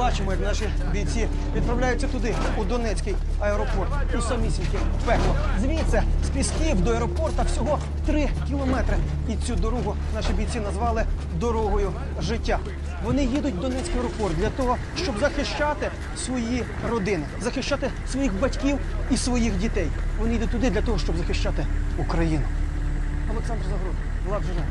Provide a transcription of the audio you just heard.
бачимо, як наші бійці відправляються туди, у Донецький аеропорт, у самісіньке пекло. Звідси з пісків до аеропорта всього три кілометри. І цю дорогу наші бійці назвали дорогою життя. Вони їдуть в Донецький аеропорт для того, щоб захищати свої родини, захищати своїх батьків і своїх дітей. Вони йдуть туди для того, щоб захищати Україну. Олександр Загруд, Влад Жирен,